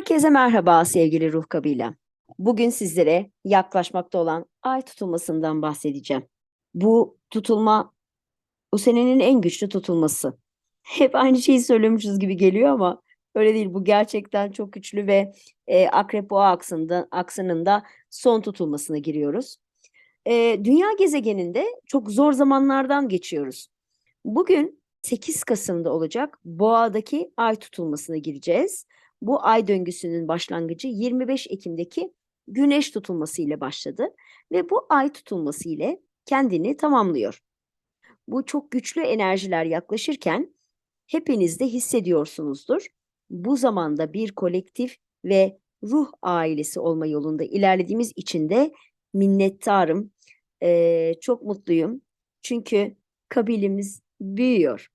Herkese merhaba sevgili ruh kabile. Bugün sizlere yaklaşmakta olan ay tutulmasından bahsedeceğim. Bu tutulma bu senenin en güçlü tutulması. Hep aynı şeyi söylüyormuşuz gibi geliyor ama öyle değil. Bu gerçekten çok güçlü ve e, Akrep Boğa aksında, aksınında son tutulmasına giriyoruz. E, dünya gezegeninde çok zor zamanlardan geçiyoruz. Bugün 8 Kasım'da olacak Boğa'daki ay tutulmasına gireceğiz. Bu ay döngüsünün başlangıcı 25 Ekim'deki güneş tutulması ile başladı ve bu ay tutulması ile kendini tamamlıyor. Bu çok güçlü enerjiler yaklaşırken hepiniz de hissediyorsunuzdur. Bu zamanda bir kolektif ve ruh ailesi olma yolunda ilerlediğimiz için de minnettarım. Ee, çok mutluyum. Çünkü kabilemiz büyüyor.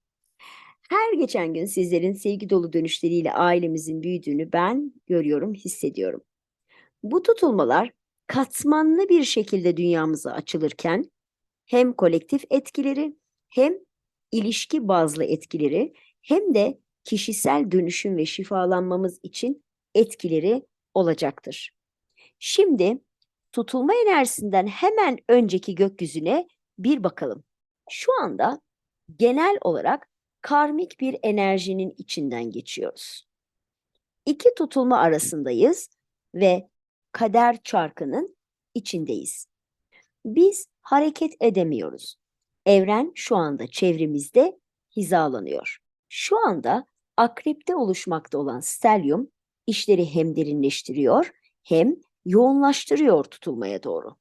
Her geçen gün sizlerin sevgi dolu dönüşleriyle ailemizin büyüdüğünü ben görüyorum, hissediyorum. Bu tutulmalar katmanlı bir şekilde dünyamıza açılırken hem kolektif etkileri hem ilişki bazlı etkileri hem de kişisel dönüşüm ve şifalanmamız için etkileri olacaktır. Şimdi tutulma enerjisinden hemen önceki gökyüzüne bir bakalım. Şu anda genel olarak karmik bir enerjinin içinden geçiyoruz. İki tutulma arasındayız ve kader çarkının içindeyiz. Biz hareket edemiyoruz. Evren şu anda çevremizde hizalanıyor. Şu anda akrepte oluşmakta olan stelyum işleri hem derinleştiriyor hem yoğunlaştırıyor tutulmaya doğru.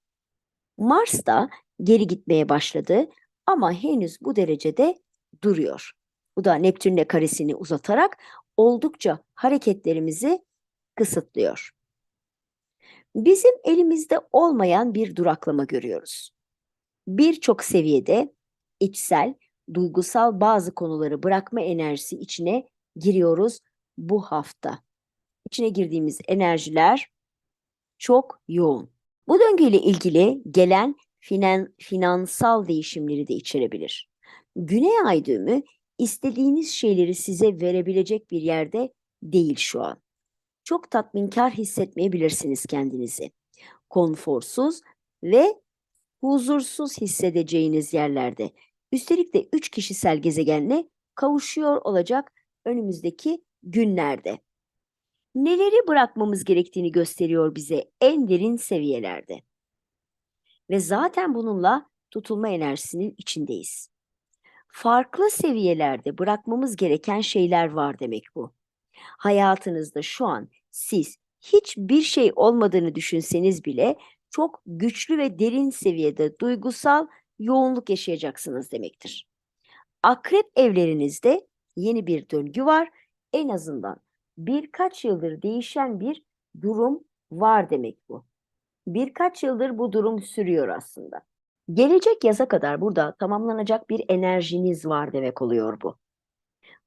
Mars da geri gitmeye başladı ama henüz bu derecede duruyor. Bu da Neptün'le karesini uzatarak oldukça hareketlerimizi kısıtlıyor. Bizim elimizde olmayan bir duraklama görüyoruz. Birçok seviyede içsel, duygusal bazı konuları bırakma enerjisi içine giriyoruz bu hafta. İçine girdiğimiz enerjiler çok yoğun. Bu döngüyle ilgili gelen finan, finansal değişimleri de içerebilir. Güney ay düğümü istediğiniz şeyleri size verebilecek bir yerde değil şu an. Çok tatminkar hissetmeyebilirsiniz kendinizi. Konforsuz ve huzursuz hissedeceğiniz yerlerde. Üstelik de üç kişisel gezegenle kavuşuyor olacak önümüzdeki günlerde. Neleri bırakmamız gerektiğini gösteriyor bize en derin seviyelerde. Ve zaten bununla tutulma enerjisinin içindeyiz farklı seviyelerde bırakmamız gereken şeyler var demek bu. Hayatınızda şu an siz hiçbir şey olmadığını düşünseniz bile çok güçlü ve derin seviyede duygusal yoğunluk yaşayacaksınız demektir. Akrep evlerinizde yeni bir döngü var. En azından birkaç yıldır değişen bir durum var demek bu. Birkaç yıldır bu durum sürüyor aslında. Gelecek yaza kadar burada tamamlanacak bir enerjiniz var demek oluyor bu.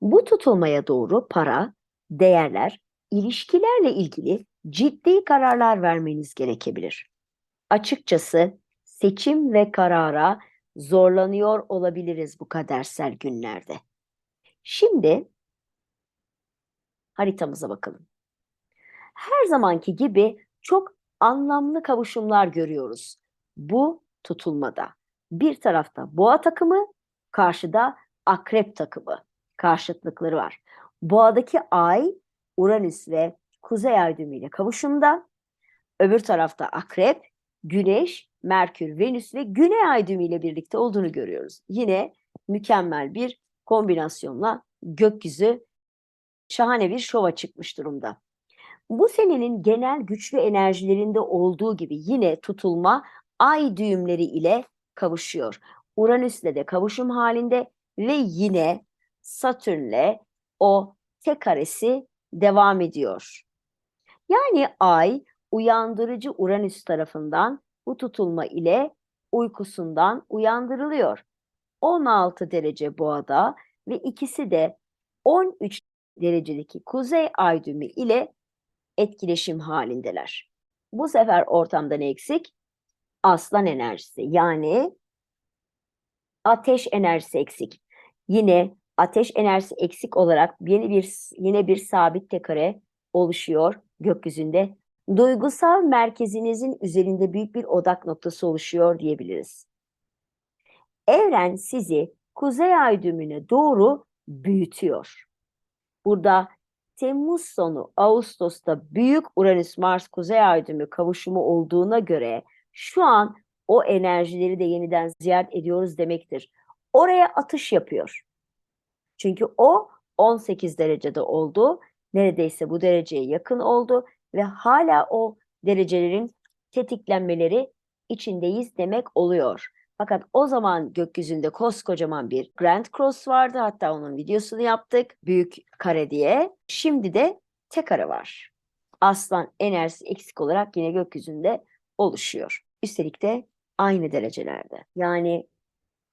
Bu tutulmaya doğru para, değerler, ilişkilerle ilgili ciddi kararlar vermeniz gerekebilir. Açıkçası seçim ve karara zorlanıyor olabiliriz bu kadersel günlerde. Şimdi haritamıza bakalım. Her zamanki gibi çok anlamlı kavuşumlar görüyoruz. Bu tutulmada. Bir tarafta boğa takımı, karşıda akrep takımı. Karşıtlıkları var. Boğadaki ay, Uranüs ve Kuzey ay düğümüyle kavuşumda. Öbür tarafta akrep, Güneş, Merkür, Venüs ve Güney ay düğümüyle birlikte olduğunu görüyoruz. Yine mükemmel bir kombinasyonla gökyüzü şahane bir şova çıkmış durumda. Bu senenin genel güçlü enerjilerinde olduğu gibi yine tutulma ay düğümleri ile kavuşuyor. Uranüs'le de kavuşum halinde ve yine Satürn'le o tek karesi devam ediyor. Yani ay uyandırıcı Uranüs tarafından bu tutulma ile uykusundan uyandırılıyor. 16 derece boğada ve ikisi de 13 derecedeki kuzey ay düğümü ile etkileşim halindeler. Bu sefer ortamda ne eksik? Aslan enerjisi yani ateş enerjisi eksik. Yine ateş enerjisi eksik olarak yeni bir yine bir sabit tekare oluşuyor gökyüzünde. Duygusal merkezinizin üzerinde büyük bir odak noktası oluşuyor diyebiliriz. Evren sizi kuzey ay düğümüne doğru büyütüyor. Burada Temmuz sonu Ağustos'ta büyük Uranüs-Mars kuzey ay düğümü kavuşumu olduğuna göre şu an o enerjileri de yeniden ziyaret ediyoruz demektir. Oraya atış yapıyor. Çünkü o 18 derecede oldu. Neredeyse bu dereceye yakın oldu ve hala o derecelerin tetiklenmeleri içindeyiz demek oluyor. Fakat o zaman gökyüzünde koskocaman bir Grand Cross vardı. Hatta onun videosunu yaptık. Büyük kare diye. Şimdi de tek kare var. Aslan enerjisi eksik olarak yine gökyüzünde oluşuyor. Üstelik de aynı derecelerde. Yani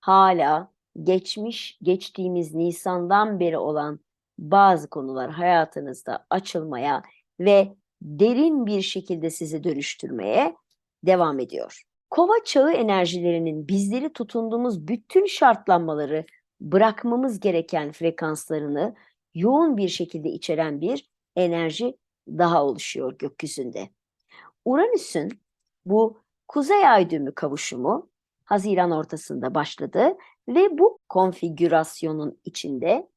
hala geçmiş, geçtiğimiz Nisan'dan beri olan bazı konular hayatınızda açılmaya ve derin bir şekilde sizi dönüştürmeye devam ediyor. Kova çağı enerjilerinin bizleri tutunduğumuz bütün şartlanmaları bırakmamız gereken frekanslarını yoğun bir şekilde içeren bir enerji daha oluşuyor gökyüzünde. Uranüs'ün bu kuzey ay düğümü kavuşumu Haziran ortasında başladı ve bu konfigürasyonun içinde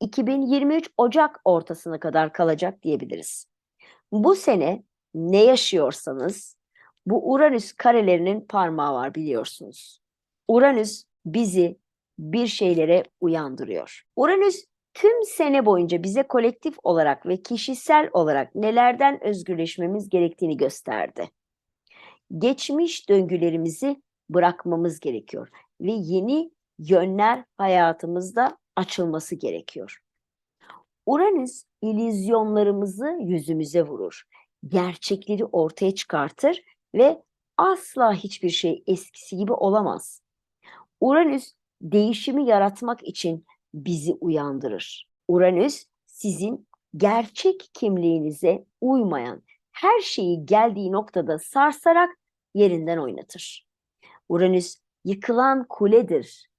2023 Ocak ortasına kadar kalacak diyebiliriz. Bu sene ne yaşıyorsanız bu Uranüs karelerinin parmağı var biliyorsunuz. Uranüs bizi bir şeylere uyandırıyor. Uranüs tüm sene boyunca bize kolektif olarak ve kişisel olarak nelerden özgürleşmemiz gerektiğini gösterdi. Geçmiş döngülerimizi bırakmamız gerekiyor ve yeni yönler hayatımızda açılması gerekiyor. Uranüs illüzyonlarımızı yüzümüze vurur. Gerçekleri ortaya çıkartır ve asla hiçbir şey eskisi gibi olamaz. Uranüs değişimi yaratmak için bizi uyandırır. Uranüs sizin gerçek kimliğinize uymayan her şeyi geldiği noktada sarsarak yerinden oynatır. Uranüs yıkılan kuledir.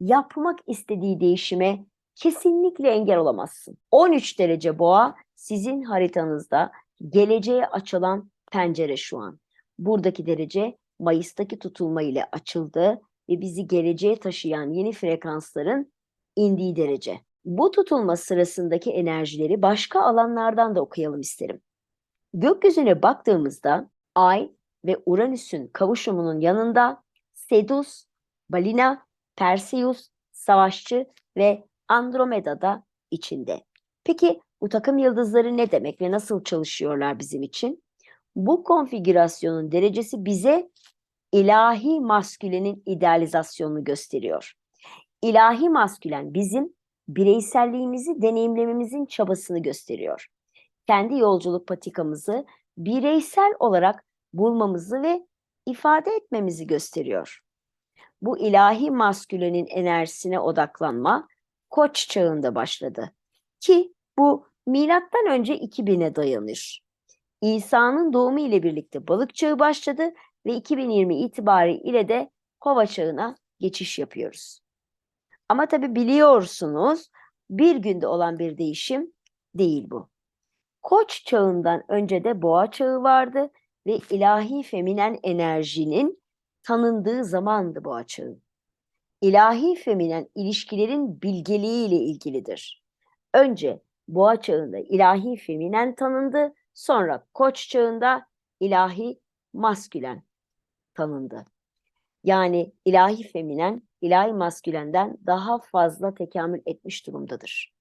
Yapmak istediği değişime kesinlikle engel olamazsın. 13 derece boğa sizin haritanızda geleceğe açılan pencere şu an. Buradaki derece Mayıs'taki tutulma ile açıldı ve bizi geleceğe taşıyan yeni frekansların indiği derece. Bu tutulma sırasındaki enerjileri başka alanlardan da okuyalım isterim. Gökyüzüne baktığımızda Ay ve Uranüs'ün kavuşumunun yanında Sedus, Balina, Perseus, Savaşçı ve Andromeda da içinde. Peki bu takım yıldızları ne demek ve nasıl çalışıyorlar bizim için? Bu konfigürasyonun derecesi bize ilahi maskülenin idealizasyonunu gösteriyor. İlahi maskülen bizim bireyselliğimizi deneyimlememizin çabasını gösteriyor. Kendi yolculuk patikamızı bireysel olarak bulmamızı ve ifade etmemizi gösteriyor. Bu ilahi maskülenin enerjisine odaklanma Koç çağında başladı. Ki bu milattan önce 2000'e dayanır. İsa'nın doğumu ile birlikte balık çağı başladı ve 2020 itibariyle de kova çağına geçiş yapıyoruz. Ama tabi biliyorsunuz bir günde olan bir değişim değil bu. Koç çağından önce de boğa çağı vardı ve ilahi feminen enerjinin tanındığı zamandı boğa çağı. İlahi feminen ilişkilerin bilgeliği ile ilgilidir. Önce boğa çağında ilahi feminen tanındı, sonra koç çağında ilahi maskülen tanındı. Yani ilahi feminen, ilahi maskülenden daha fazla tekamül etmiş durumdadır.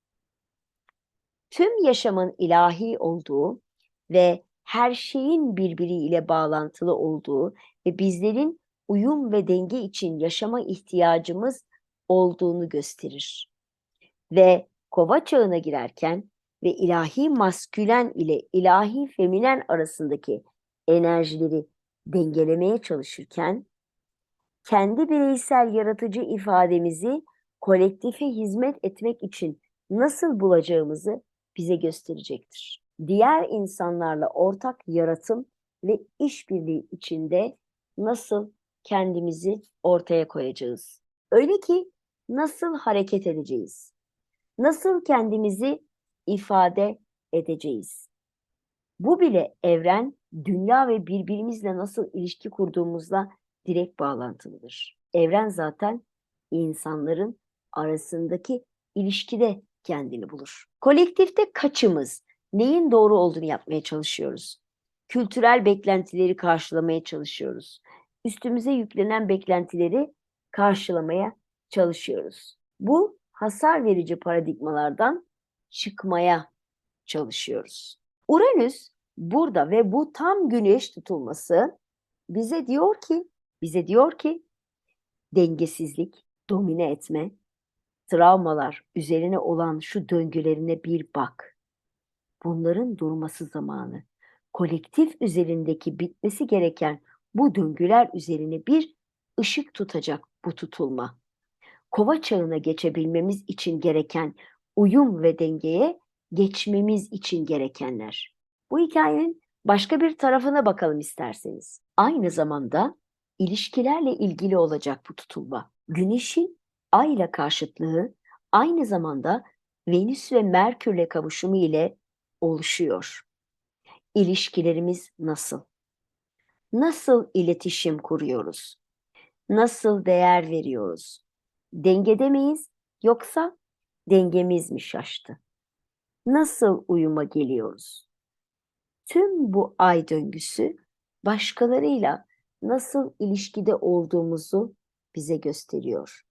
Tüm yaşamın ilahi olduğu ve her şeyin birbiriyle bağlantılı olduğu ve bizlerin uyum ve denge için yaşama ihtiyacımız olduğunu gösterir. Ve kova çağına girerken ve ilahi maskülen ile ilahi feminen arasındaki enerjileri dengelemeye çalışırken kendi bireysel yaratıcı ifademizi kolektife hizmet etmek için nasıl bulacağımızı bize gösterecektir. Diğer insanlarla ortak yaratım ve işbirliği içinde nasıl kendimizi ortaya koyacağız. Öyle ki nasıl hareket edeceğiz? Nasıl kendimizi ifade edeceğiz? Bu bile evren, dünya ve birbirimizle nasıl ilişki kurduğumuzla direkt bağlantılıdır. Evren zaten insanların arasındaki ilişkide kendini bulur. Kolektifte kaçımız neyin doğru olduğunu yapmaya çalışıyoruz. Kültürel beklentileri karşılamaya çalışıyoruz. Üstümüze yüklenen beklentileri karşılamaya çalışıyoruz. Bu hasar verici paradigmalardan çıkmaya çalışıyoruz. Uranüs burada ve bu tam güneş tutulması bize diyor ki, bize diyor ki dengesizlik, domine etme, travmalar üzerine olan şu döngülerine bir bak. Bunların durması zamanı. Kolektif üzerindeki bitmesi gereken bu döngüler üzerine bir ışık tutacak bu tutulma. Kova çağına geçebilmemiz için gereken uyum ve dengeye geçmemiz için gerekenler. Bu hikayenin başka bir tarafına bakalım isterseniz. Aynı zamanda ilişkilerle ilgili olacak bu tutulma. Güneşin Ay ile karşıtlığı aynı zamanda Venüs ve Merkürle kavuşumu ile oluşuyor. İlişkilerimiz nasıl? Nasıl iletişim kuruyoruz? Nasıl değer veriyoruz? Dengede miyiz yoksa dengemiz mi şaştı? Nasıl uyuma geliyoruz? Tüm bu ay döngüsü başkalarıyla nasıl ilişkide olduğumuzu bize gösteriyor.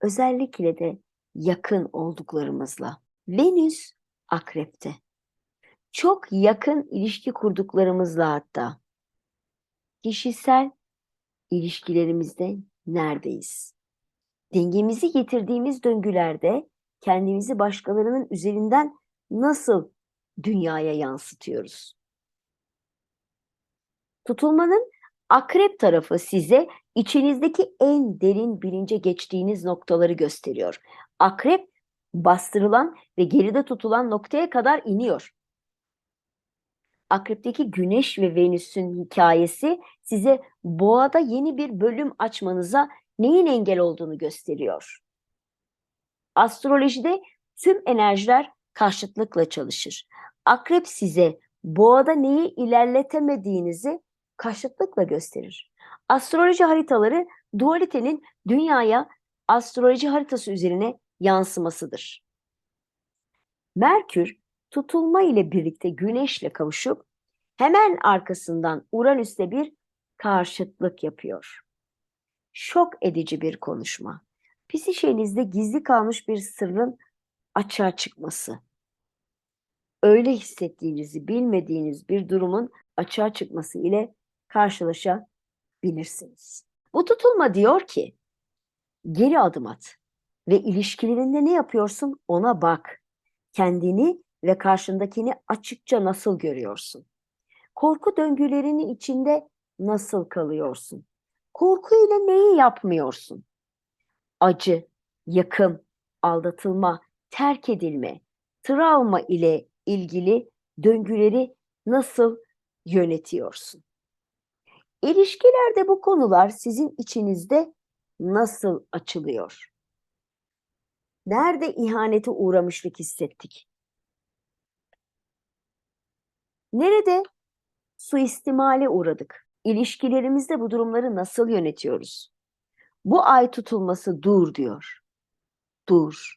Özellikle de yakın olduklarımızla. Venüs akrepte. Çok yakın ilişki kurduklarımızla hatta. Kişisel ilişkilerimizde neredeyiz? Dengemizi getirdiğimiz döngülerde kendimizi başkalarının üzerinden nasıl dünyaya yansıtıyoruz? Tutulmanın akrep tarafı size içinizdeki en derin bilince geçtiğiniz noktaları gösteriyor. Akrep bastırılan ve geride tutulan noktaya kadar iniyor. Akrep'teki Güneş ve Venüs'ün hikayesi size boğada yeni bir bölüm açmanıza neyin engel olduğunu gösteriyor. Astrolojide tüm enerjiler karşıtlıkla çalışır. Akrep size boğada neyi ilerletemediğinizi karşıtlıkla gösterir. Astroloji haritaları dualitenin dünyaya astroloji haritası üzerine yansımasıdır. Merkür tutulma ile birlikte Güneş'le kavuşup hemen arkasından Uranüs'le bir karşıtlık yapıyor. Şok edici bir konuşma. Psişenizde gizli kalmış bir sırrın açığa çıkması. Öyle hissettiğinizi bilmediğiniz bir durumun açığa çıkması ile karşılaşabilirsiniz. Bu tutulma diyor ki geri adım at ve ilişkilerinde ne yapıyorsun ona bak. Kendini ve karşındakini açıkça nasıl görüyorsun? Korku döngülerinin içinde nasıl kalıyorsun? Korkuyla neyi yapmıyorsun? Acı, yakım, aldatılma, terk edilme, travma ile ilgili döngüleri nasıl yönetiyorsun? İlişkilerde bu konular sizin içinizde nasıl açılıyor? Nerede ihanete uğramışlık hissettik? Nerede suistimale uğradık? İlişkilerimizde bu durumları nasıl yönetiyoruz? Bu ay tutulması dur diyor. Dur.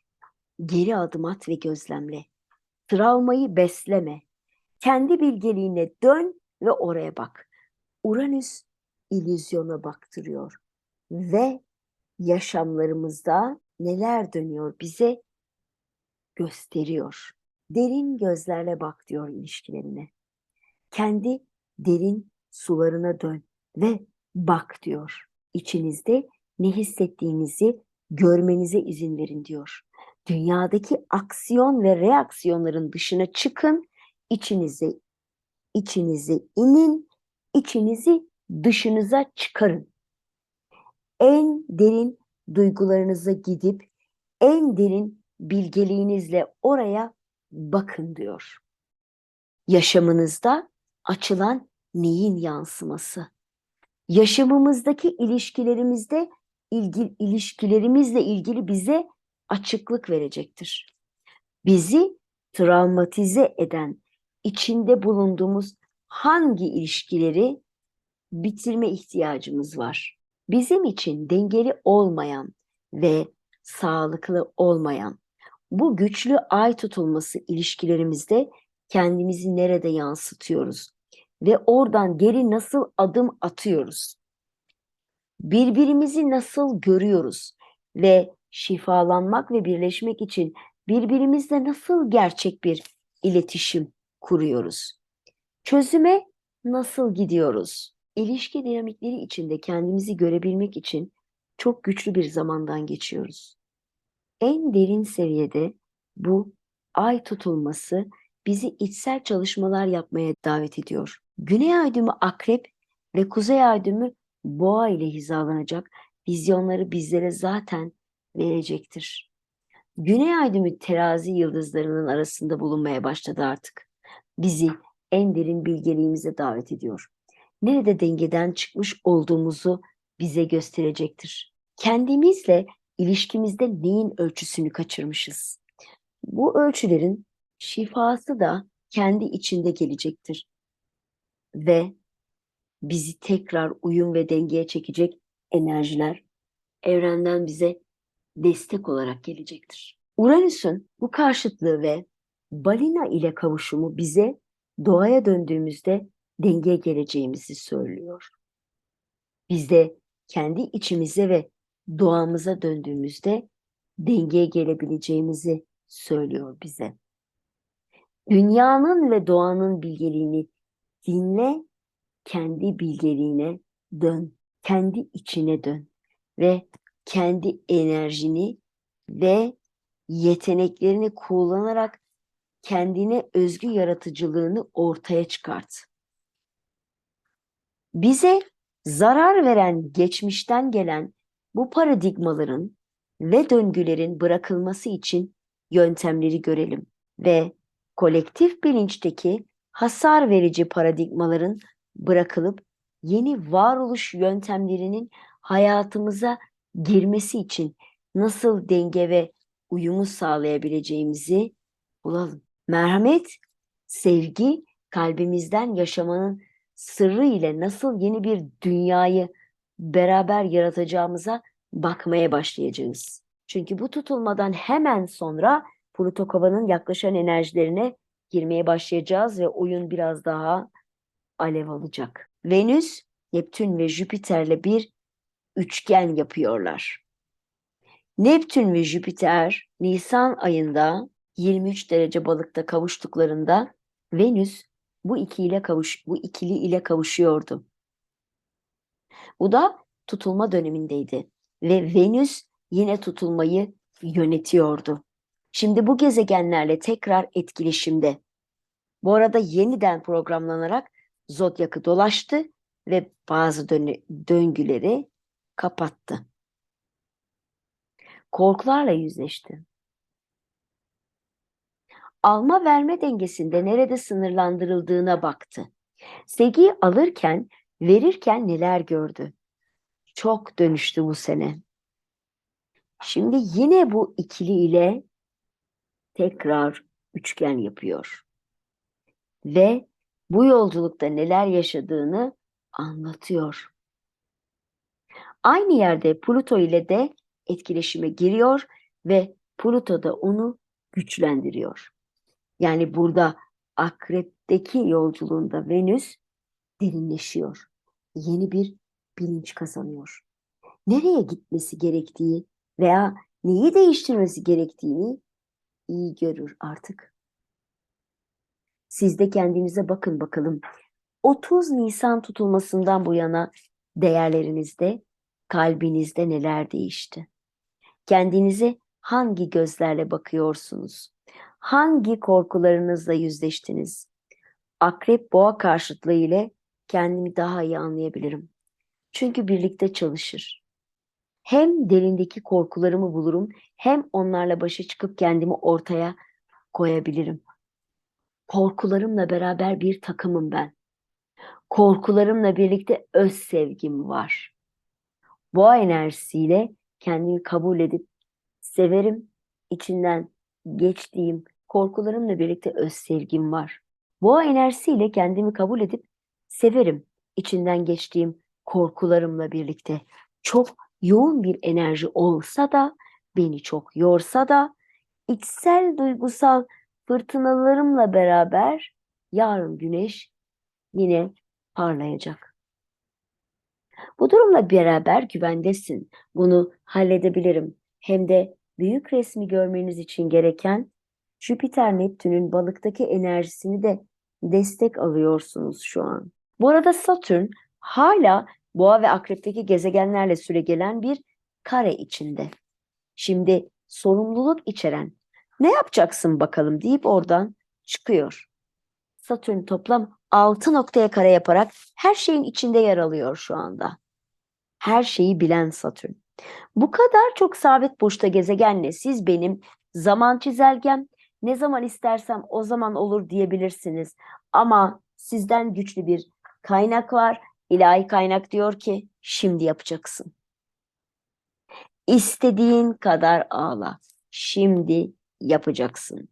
Geri adım at ve gözlemle. Travmayı besleme. Kendi bilgeliğine dön ve oraya bak. Uranüs illüzyona baktırıyor ve yaşamlarımızda neler dönüyor bize gösteriyor. Derin gözlerle bak diyor ilişkilerine. Kendi derin sularına dön ve bak diyor. İçinizde ne hissettiğinizi görmenize izin verin diyor. Dünyadaki aksiyon ve reaksiyonların dışına çıkın, içinize içinize inin, içinizi dışınıza çıkarın. En derin duygularınıza gidip en derin bilgeliğinizle oraya bakın diyor. Yaşamınızda açılan neyin yansıması? Yaşamımızdaki ilişkilerimizde ilgili ilişkilerimizle ilgili bize açıklık verecektir. Bizi travmatize eden içinde bulunduğumuz hangi ilişkileri bitirme ihtiyacımız var? Bizim için dengeli olmayan ve sağlıklı olmayan bu güçlü ay tutulması ilişkilerimizde kendimizi nerede yansıtıyoruz ve oradan geri nasıl adım atıyoruz? Birbirimizi nasıl görüyoruz ve şifalanmak ve birleşmek için birbirimizle nasıl gerçek bir iletişim kuruyoruz? Çözüme nasıl gidiyoruz? İlişki dinamikleri içinde kendimizi görebilmek için çok güçlü bir zamandan geçiyoruz. En derin seviyede bu ay tutulması bizi içsel çalışmalar yapmaya davet ediyor. Güney ay düğümü akrep ve kuzey ay düğümü boğa ile hizalanacak vizyonları bizlere zaten verecektir. Güney ay düğümü terazi yıldızlarının arasında bulunmaya başladı artık. Bizi en derin bilgeliğimize davet ediyor. Nerede dengeden çıkmış olduğumuzu bize gösterecektir. Kendimizle ilişkimizde neyin ölçüsünü kaçırmışız? Bu ölçülerin şifası da kendi içinde gelecektir. Ve bizi tekrar uyum ve dengeye çekecek enerjiler evrenden bize destek olarak gelecektir. Uranüs'ün bu karşıtlığı ve balina ile kavuşumu bize doğaya döndüğümüzde dengeye geleceğimizi söylüyor. Biz de kendi içimize ve doğamıza döndüğümüzde dengeye gelebileceğimizi söylüyor bize. Dünyanın ve doğanın bilgeliğini dinle, kendi bilgeliğine dön, kendi içine dön ve kendi enerjini ve yeteneklerini kullanarak kendine özgü yaratıcılığını ortaya çıkart. Bize zarar veren geçmişten gelen bu paradigmaların ve döngülerin bırakılması için yöntemleri görelim ve kolektif bilinçteki hasar verici paradigmaların bırakılıp yeni varoluş yöntemlerinin hayatımıza girmesi için nasıl denge ve uyumu sağlayabileceğimizi bulalım. Merhamet, sevgi kalbimizden yaşamanın sırrı ile nasıl yeni bir dünyayı beraber yaratacağımıza bakmaya başlayacağız. Çünkü bu tutulmadan hemen sonra Pluto kovanın yaklaşan enerjilerine girmeye başlayacağız ve oyun biraz daha alev alacak. Venüs, Neptün ve Jüpiter'le bir üçgen yapıyorlar. Neptün ve Jüpiter Nisan ayında 23 derece balıkta kavuştuklarında Venüs bu ikiliyle kavuş bu ikili ile kavuşuyordu. Bu da tutulma dönemindeydi ve Venüs yine tutulmayı yönetiyordu. Şimdi bu gezegenlerle tekrar etkileşimde. Bu arada yeniden programlanarak zodyakı dolaştı ve bazı döngüleri kapattı. Korkularla yüzleşti. Alma verme dengesinde nerede sınırlandırıldığına baktı. Sevgiyi alırken, verirken neler gördü. Çok dönüştü bu sene. Şimdi yine bu ikili ile tekrar üçgen yapıyor. Ve bu yolculukta neler yaşadığını anlatıyor. Aynı yerde Pluto ile de etkileşime giriyor ve Pluto da onu güçlendiriyor. Yani burada akrepteki yolculuğunda Venüs derinleşiyor. Yeni bir bilinç kazanıyor. Nereye gitmesi gerektiği veya neyi değiştirmesi gerektiğini iyi görür artık. Siz de kendinize bakın bakalım. 30 Nisan tutulmasından bu yana değerlerinizde, kalbinizde neler değişti? Kendinize hangi gözlerle bakıyorsunuz? Hangi korkularınızla yüzleştiniz? Akrep boğa karşıtlığı ile kendimi daha iyi anlayabilirim. Çünkü birlikte çalışır. Hem derindeki korkularımı bulurum, hem onlarla başa çıkıp kendimi ortaya koyabilirim. Korkularımla beraber bir takımım ben. Korkularımla birlikte öz sevgim var. Boğa enerjisiyle kendimi kabul edip severim, içinden geçtiğim korkularımla birlikte öz sevgim var. Boğa enerjisiyle kendimi kabul edip severim. İçinden geçtiğim korkularımla birlikte çok yoğun bir enerji olsa da beni çok yorsa da içsel duygusal fırtınalarımla beraber yarın güneş yine parlayacak. Bu durumla beraber güvendesin. Bunu halledebilirim. Hem de büyük resmi görmeniz için gereken Jüpiter Neptün'ün balıktaki enerjisini de destek alıyorsunuz şu an. Bu arada Satürn hala Boğa ve Akrep'teki gezegenlerle süregelen bir kare içinde. Şimdi sorumluluk içeren ne yapacaksın bakalım deyip oradan çıkıyor. Satürn toplam 6 noktaya kare yaparak her şeyin içinde yer alıyor şu anda. Her şeyi bilen Satürn. Bu kadar çok sabit burçta gezegenle siz benim zaman çizelgem ne zaman istersem o zaman olur diyebilirsiniz. Ama sizden güçlü bir kaynak var. İlahi kaynak diyor ki şimdi yapacaksın. İstediğin kadar ağla. Şimdi yapacaksın.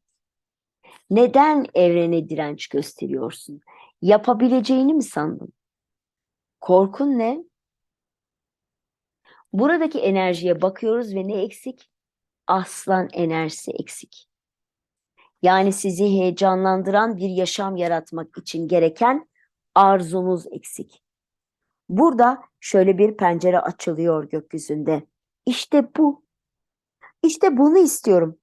Neden evrene direnç gösteriyorsun? Yapabileceğini mi sandın? Korkun ne? Buradaki enerjiye bakıyoruz ve ne eksik? Aslan enerjisi eksik. Yani sizi heyecanlandıran bir yaşam yaratmak için gereken arzunuz eksik. Burada şöyle bir pencere açılıyor gökyüzünde. İşte bu. İşte bunu istiyorum.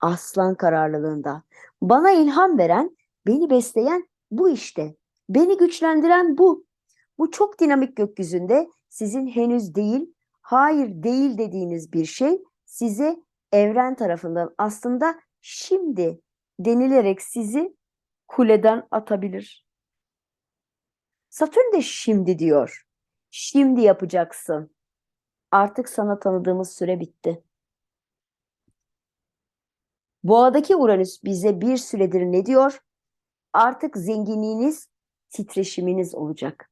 Aslan kararlılığında. Bana ilham veren, beni besleyen bu işte. Beni güçlendiren bu. Bu çok dinamik gökyüzünde sizin henüz değil, hayır değil dediğiniz bir şey size evren tarafından aslında şimdi denilerek sizi kuleden atabilir. Satürn de şimdi diyor. Şimdi yapacaksın. Artık sana tanıdığımız süre bitti. Boğadaki Uranüs bize bir süredir ne diyor? Artık zenginliğiniz, titreşiminiz olacak.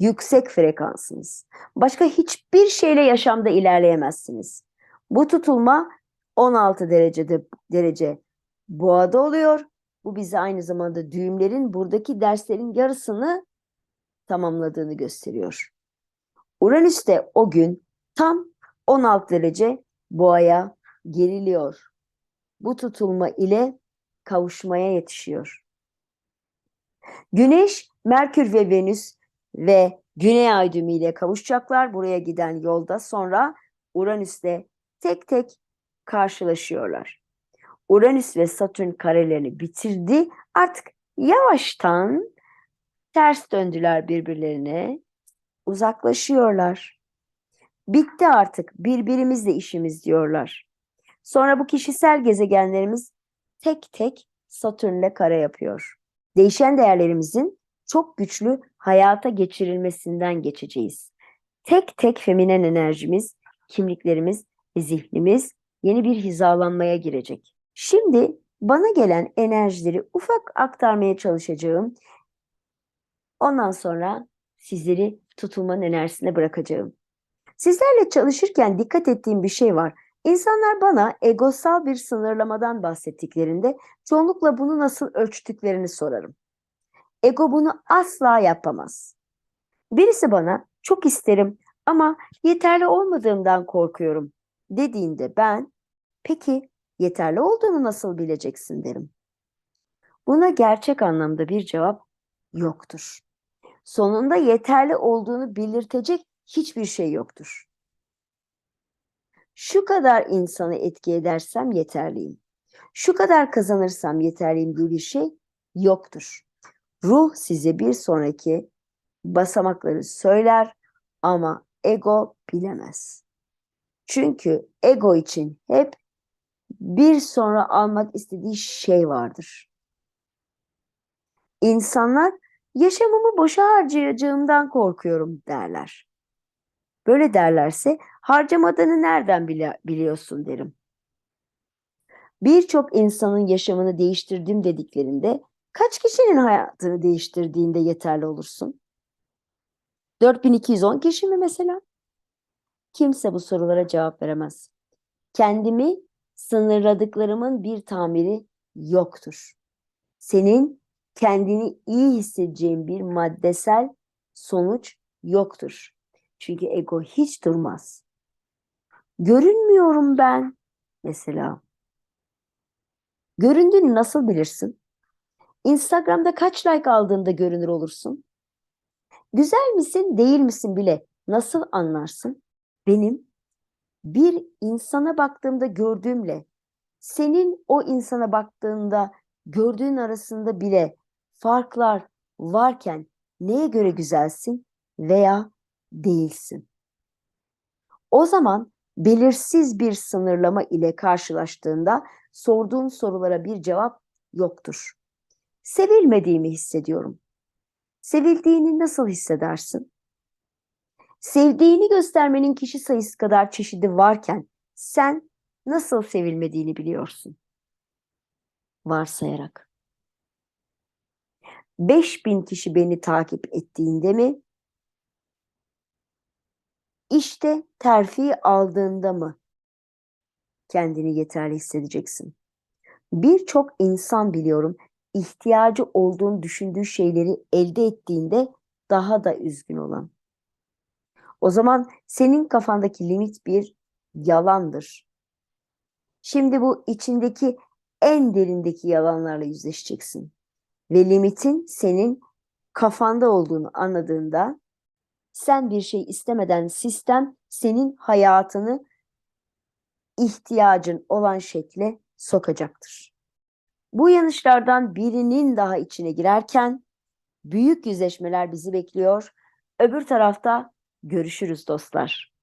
Yüksek frekansınız. Başka hiçbir şeyle yaşamda ilerleyemezsiniz. Bu tutulma 16 derecede derece boğada oluyor. Bu bize aynı zamanda düğümlerin buradaki derslerin yarısını tamamladığını gösteriyor. Uranüs de o gün tam 16 derece boğaya geriliyor. Bu tutulma ile kavuşmaya yetişiyor. Güneş, Merkür ve Venüs ve Güney ay ile kavuşacaklar. Buraya giden yolda sonra Uranüs'te tek tek karşılaşıyorlar. Uranüs ve Satürn karelerini bitirdi. Artık yavaştan ters döndüler birbirlerine. Uzaklaşıyorlar. Bitti artık birbirimizle işimiz diyorlar. Sonra bu kişisel gezegenlerimiz tek tek Satürn'le kare yapıyor. Değişen değerlerimizin çok güçlü hayata geçirilmesinden geçeceğiz. Tek tek feminen enerjimiz, kimliklerimiz ve zihnimiz yeni bir hizalanmaya girecek. Şimdi bana gelen enerjileri ufak aktarmaya çalışacağım. Ondan sonra sizleri tutulmanın enerjisine bırakacağım. Sizlerle çalışırken dikkat ettiğim bir şey var. İnsanlar bana egosal bir sınırlamadan bahsettiklerinde çoğunlukla bunu nasıl ölçtüklerini sorarım. Ego bunu asla yapamaz. Birisi bana çok isterim ama yeterli olmadığımdan korkuyorum dediğinde ben peki yeterli olduğunu nasıl bileceksin derim. Buna gerçek anlamda bir cevap yoktur. Sonunda yeterli olduğunu belirtecek hiçbir şey yoktur. Şu kadar insanı etki edersem yeterliyim. Şu kadar kazanırsam yeterliyim diye bir şey yoktur. Ruh size bir sonraki basamakları söyler ama ego bilemez. Çünkü ego için hep bir sonra almak istediği şey vardır. İnsanlar yaşamımı boşa harcayacağımdan korkuyorum derler. Böyle derlerse harcamadığını nereden bili biliyorsun derim. Birçok insanın yaşamını değiştirdim dediklerinde kaç kişinin hayatını değiştirdiğinde yeterli olursun? 4210 kişi mi mesela? Kimse bu sorulara cevap veremez. Kendimi sınırladıklarımın bir tamiri yoktur. Senin kendini iyi hissedeceğin bir maddesel sonuç yoktur. Çünkü ego hiç durmaz. Görünmüyorum ben mesela. Göründüğünü nasıl bilirsin? Instagram'da kaç like aldığında görünür olursun? Güzel misin, değil misin bile nasıl anlarsın? Benim bir insana baktığımda gördüğümle senin o insana baktığında gördüğün arasında bile farklar varken neye göre güzelsin veya değilsin? O zaman belirsiz bir sınırlama ile karşılaştığında sorduğun sorulara bir cevap yoktur. Sevilmediğimi hissediyorum. Sevildiğini nasıl hissedersin? Sevdiğini göstermenin kişi sayısı kadar çeşidi varken sen nasıl sevilmediğini biliyorsun. Varsayarak. 5000 kişi beni takip ettiğinde mi? İşte terfi aldığında mı kendini yeterli hissedeceksin? Birçok insan biliyorum ihtiyacı olduğunu düşündüğü şeyleri elde ettiğinde daha da üzgün olan. O zaman senin kafandaki limit bir yalandır. Şimdi bu içindeki en derindeki yalanlarla yüzleşeceksin. Ve limitin senin kafanda olduğunu anladığında sen bir şey istemeden sistem senin hayatını ihtiyacın olan şekle sokacaktır. Bu yanlışlardan birinin daha içine girerken büyük yüzleşmeler bizi bekliyor. Öbür tarafta görüşürüz dostlar.